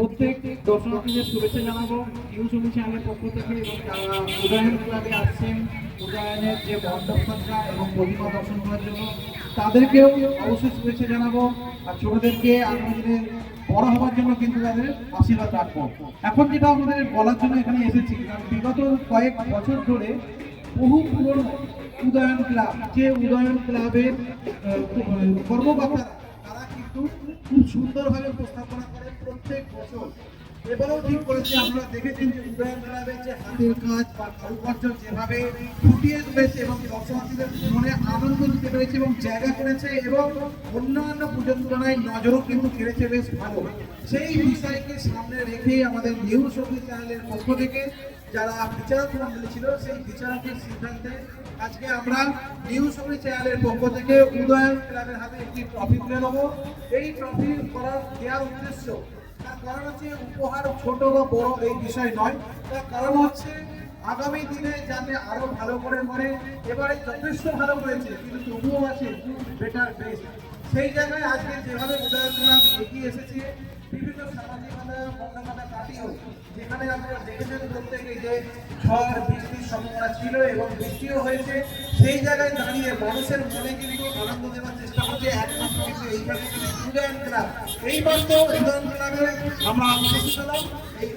প্রত্যেক দর্শনার্থীদের শুভেচ্ছা জানাব। নিউ ছবি চ্যানেলের পক্ষ থেকে এবং যারা উদয়ন ক্লাবে আসছেন উদয়নের যে মণ্ডপসজ্জা এবং প্রতিমা দর্শন করার জন্য, তাদেরকেও অবশ্যই শুভেচ্ছা জানাব। আর ছোটদেরকে দিনে বড় হওয়ার জন্য কিন্তু তাদের আশীর্বাদ রাখব। এখন যেটা আমাদের বলার জন্য এখানে এসেছি, কারণ বিগত কয়েক বছর ধরে বহু পুরনো উদয়ন ক্লাব, যে উদয়ন ক্লাবের কর্মকর্তারা, তারা কিন্তু খুব সুন্দরভাবে উপস্থাপনা করে প্রত্যেক বছর। এবারেও ঠিক করেছে, আপনারা দেখেছেন যে উদয়ন ক্লাবের যে হাতের কাজ বা কারুকার্য যেভাবে ফুটিয়ে তুলেছে এবং দর্শনার্থীদের মনে আনন্দ দিতে পেরেছে এবং জায়গা করেছে এবং অন্যান্য পুজোর তুলনায় নজরও কিন্তু কেড়েছে বেশ ভালো। সেই বিষয়কে সামনে রেখেই আমাদের নিউজ সংগীত চ্যানেলের পক্ষ থেকে যারা বিচারক মন্ডলী ছিল, সেই বিচারকের সিদ্ধান্তে আজকে আমরা নিউজ সংগীত চ্যানেলের পক্ষ থেকে উদয়ন ক্লাবের হাতে একটি ট্রফি তুলে নেব এই ট্রফি করার দেওয়ার উদ্দেশ্য, তার কারণ হচ্ছে উপহার ছোট বা বড় এই বিষয় নয়। তার কারণ হচ্ছে আগামী দিনে যাতে আরও ভালো করে করে এবারে যথেষ্ট ভালো করেছে, কিন্তু তবুও আছে বেটার বেস্ট সেই জায়গায় আজকে যেভাবে উদয়ন ক্লাব এগিয়ে এসেছে বিভিন্ন কাটিয়েও যেখানে যে বৃষ্টির সম্ভাবনা ছিল এবং হয়েছে, সেই জায়গায় দাঁড়িয়ে মানুষের মনে আনন্দ দেওয়ার চেষ্টা করছে? ক্লাব। উদয়ন ক্লাবে আমরা এই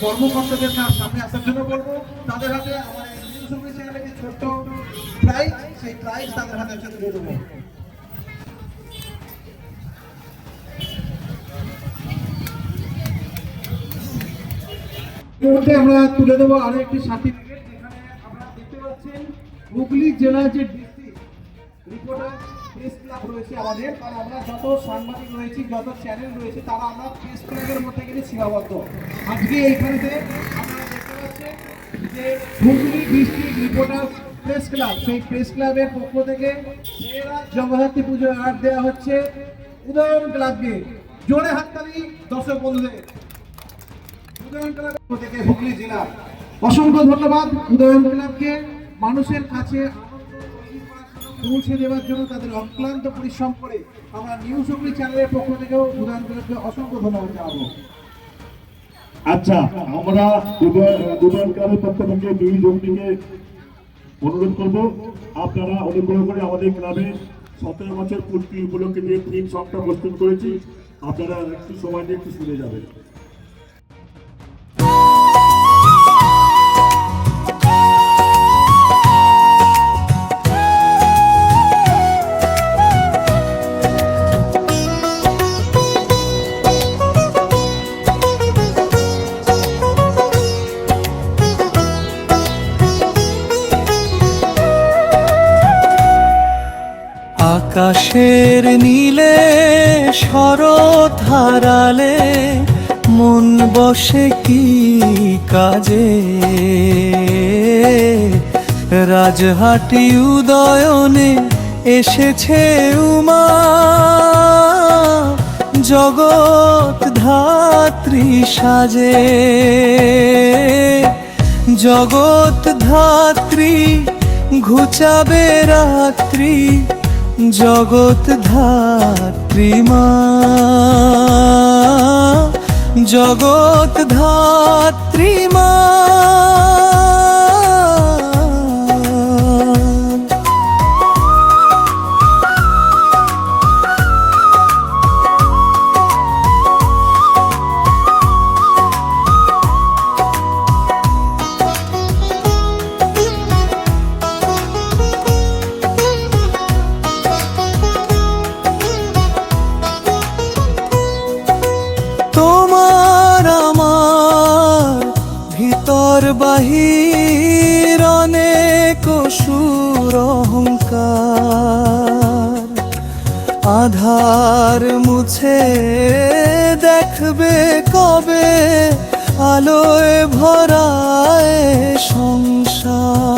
কর্মকর্তাদের না সামনে আসার জন্য বলব, তাদের হাতে আমার ছোট্ট প্রাইজ সেই প্রাইজ তাদের হাতে একসাথে দেবো। মধ্যে আমরা তুলে দেবো আরও একটি সার্টিফিকেট যেখানে আপনারা দেখতে পাচ্ছেন হুগলি জেলার যে ডিস্ট্রিক্ট রিপোর্টার প্রেস ক্লাব রয়েছে আমাদের কারণ আমরা যত সাংবাদিক রয়েছি, যত চ্যানেল রয়েছে, তারা আমরা প্রেস ক্লাবের মধ্যে কিন্তু সীমাবদ্ধ। আজকে এইখানেতে আপনারা দেখতে পাচ্ছেন যে Hooghly district reporter press club, সেই প্রেস ক্লাবের পক্ষ থেকে জগদ্ধাত্রী পুজো আর্ট দেওয়া হচ্ছে উদয়ন ক্লাবকে। জোরে হাততালি, দর্শক বন্ধুদের। অসংখ্য ধন্যবাদ। উদয়ন ক্লাবকে মানুষের কাছে পৌঁছে দেওয়ার জন্য তাদের অক্লান্ত পরিশ্রম করে আমরা নিউজ হুগলি চ্যানেলের পক্ষ থেকেও উদয়ন ক্লাবকে অসংখ্য ধন্যবাদ জানাব। আচ্ছা আমরা পক্ষ থেকে অনুরোধ করব, আপনারা অনুগ্রহ করে আমাদের ক্লাবে সতেরো বছর পূর্তি উপলক্ষে যে তিন সংখ্যা প্রস্তুত করেছি, আপনারা একটু সময় নিয়ে একটু শুনে যাবেন। আকাশের নীলে শরৎ হারালে মন বসে কি কাজে? রাজহাটি উদয়নে এসেছে উমা, জগৎ ধাত্রী সাজে। জগৎ ধাত্রী ঘুচাবে রাত্রি জগৎ ধাত্রী মা জগৎ ধাত্রী বাহির অনেক সুর অহংকার। আধার মুছে দেখবে কবে? আলোয় ভরায় সংসার।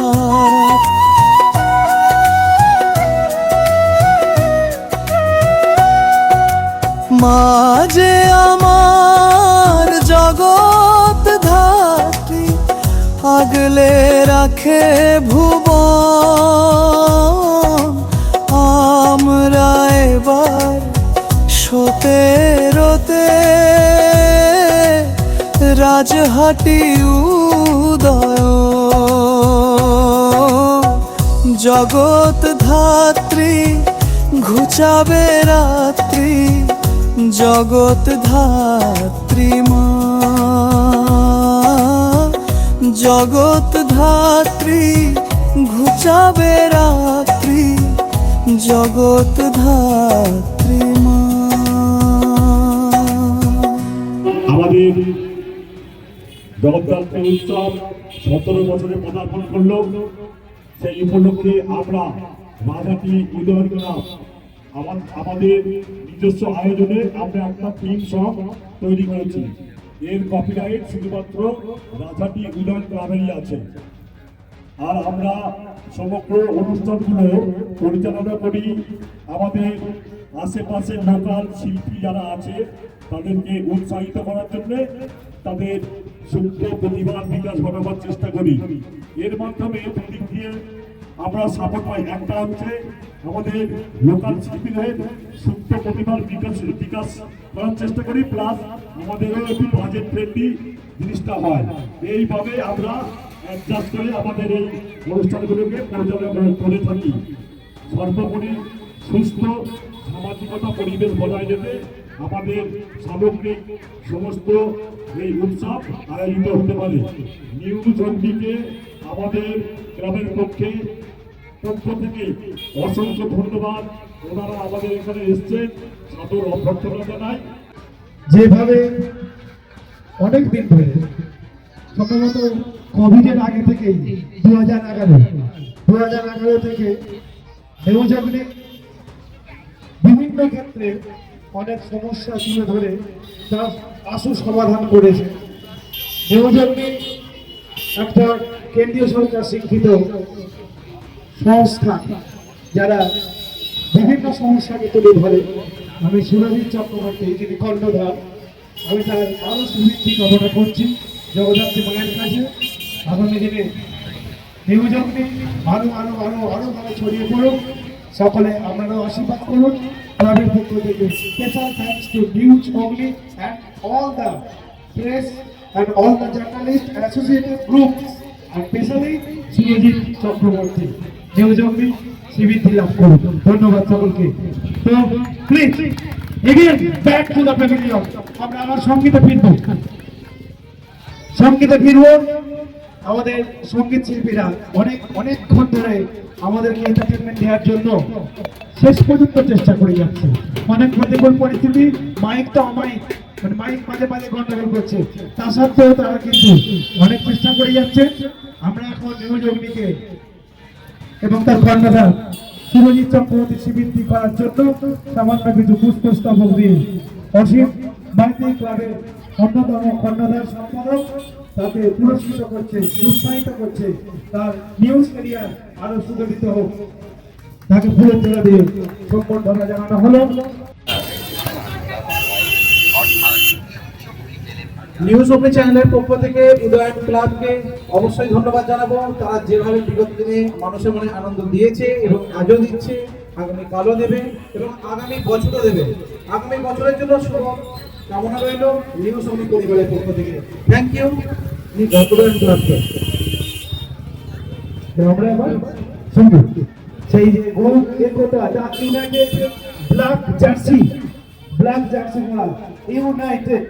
মাঝে আগলে রাখে ভুবন। আমরা এবার সতেরোতে ঘাটি উদয় জগৎ ধাত্রী ঘুচাবে রাত্রি, জগৎ ধাত্রী মা। জগৎ ধাত্রী ঘুচাবে রাত্রি, জগৎ ধাত্রী আমাদের জগদ্ধাত্রী উৎসব সতেরো বছরে পদার্পণ করল। সেই উপলক্ষে আমরা রাজাটি উদয়ন ক্লাব আমাদের নিজস্ব আয়োজনে আমরা একটা থিম সং তৈরি করেছি। এর কপিরাইট শুধুমাত্র রাজাটি উদয়ন ক্লাবেরই আছে। আর আমরা সমগ্র অনুষ্ঠানগুলো পরিচালনা করি আমাদের আশেপাশে লোকাল শিল্পী যারা আছে, তাদেরকে উৎসাহিত করার জন্য তাদের সুপ্ত প্রতিভার বিকাশ ঘটাবার চেষ্টা করি। এর মাধ্যমে দিয়ে আমরা সাপোর্ট পাই একটা হচ্ছে আমাদের লোকাল শিল্পীদের সুপ্ত প্রতিভার বিকাশ বিকাশ করার চেষ্টা করি প্লাস আমাদেরও একটু বাজেট ফ্রেন্ডলি জিনিসটা হয়। এইভাবে আমরা অ্যাডজাস্ট করে আমাদের এই অনুষ্ঠানগুলোকে পরিচালনা করে থাকি। সর্বোপরি সুস্থ সামাজিকতা পরিবেশ বজায় রেখে আমাদের সামগ্রিক সমস্ত এই উৎসব আয়োজিত হতে পারে। নিউ জন্ডিকে আমাদের গ্রামের পক্ষে পক্ষ থেকে অসংখ্য ধন্যবাদ। ওনারা আমাদের এখানে এসছেন। সাদর অভ্যর্থনা জানাই। যেভাবে অনেক দিন ধরে, সম্ভবত কোভিডের আগে থেকেই দু হাজার এগারো দু হাজার এগারো থেকে হেমোজাগনে বিভিন্ন ক্ষেত্রে অনেক সমস্যা তুলে ধরে তার আশু সমাধান করেছে। হেমোজাগনে একটা কেন্দ্রীয় সরকার শিক্ষিত সংস্থা যারা বিভিন্ন সমস্যাকে তুলে ধরে, আমি সুরজিৎ চক্রবর্তী, যিনি কর্ণধার, আমি তার আরও সুবৃদ্ধি কামনা করছি। জগদ্ধাত্রী মায়ের কাছে। আগামী দিনে নিউজগ্নি আরও আরও আরও আরও ভালো ছড়িয়ে পড়ুক। সকলে আপনারাও আশীর্বাদ করুন। ক্লাবের পক্ষ থেকে special thanks to news Hooghly and all the press and all the journalist associated groups Surajit Chakraborty লাভ করুন। ধন্যবাদ সকলকে। তো প্লিজ এগিয়ে ব্যাক টু দ্য প্যাভিলিয়ন আমরা আমার সঙ্গীতে ফিরবো। সঙ্গীতে ফিরবো। আমাদের সংগীত শিল্পীরা অনেক অনেকক্ষণ ধরে আমাদেরকে এন্টারটেনমেন্ট দেওয়ার জন্য শেষ পর্যন্ত চেষ্টা করে যাচ্ছে। অনেক প্রতিকূল পরিস্থিতি মাইক তো অমাইক মাইক মাঝে মাঝে গন্ডগোল করছে। তা সত্ত্বেও তারা কিন্তু অনেক চেষ্টা করে যাচ্ছে। আমরা এখন নিউজ অগ্নিকে এবং তার কর্ণধার সুরজিৎ চক্রবর্তী স্বীকৃতি করার জন্য সামান্য কিছু পুষ্পস্তবক দিয়ে অসীম বাড়িতে ক্লাবের অন্যতম কর্ণধার সম্পাদক তাকে পুরস্কৃত করছে, উৎসাহিত করছে। তার নিউজ ক্যারিয়ার আরও সুগঠিত হোক। তাকে ফুলের তোলা দিয়ে সম্বর্ধনা জানানো হলো। নিউজ অগ্নি চ্যানেলের পক্ষ থেকে উদয়ন ক্লাবকে অবশ্যই ধন্যবাদ জানাব। তারা যেভাবে বিগত দিনে মানুষের মনে আনন্দ দিয়েছে এবং আজও দিচ্ছে, আগামী কালও দেবে এবং আগামী বছরও দেবে। আগামী বছরের জন্য শুভ কামনা রইল নিউজ অগ্নি পরিবারের পক্ষ থেকে। থ্যাংক ইউ উদয়ন ক্লাবকে। আমরা সেই যে group Ekta the united black jersey black jersey united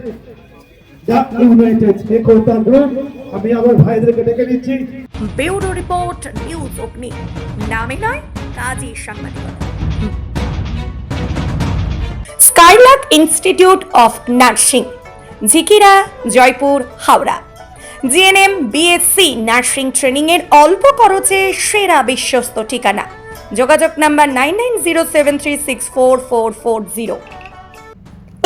আমি আমার ভাইদেরকে ডেকে নিচ্ছি। রিপোর্ট, নিউজ অগ্নি। নামে নয় কাজী সাংবাদিকতা institute of nursing, Jhikira, Jaipur, Howrah. GNM, BSc nursing training এর অল্প খরচে সেরা বিশ্বস্ত ঠিকানা। যোগাযোগ number nine nine zero seven three six four four four zero.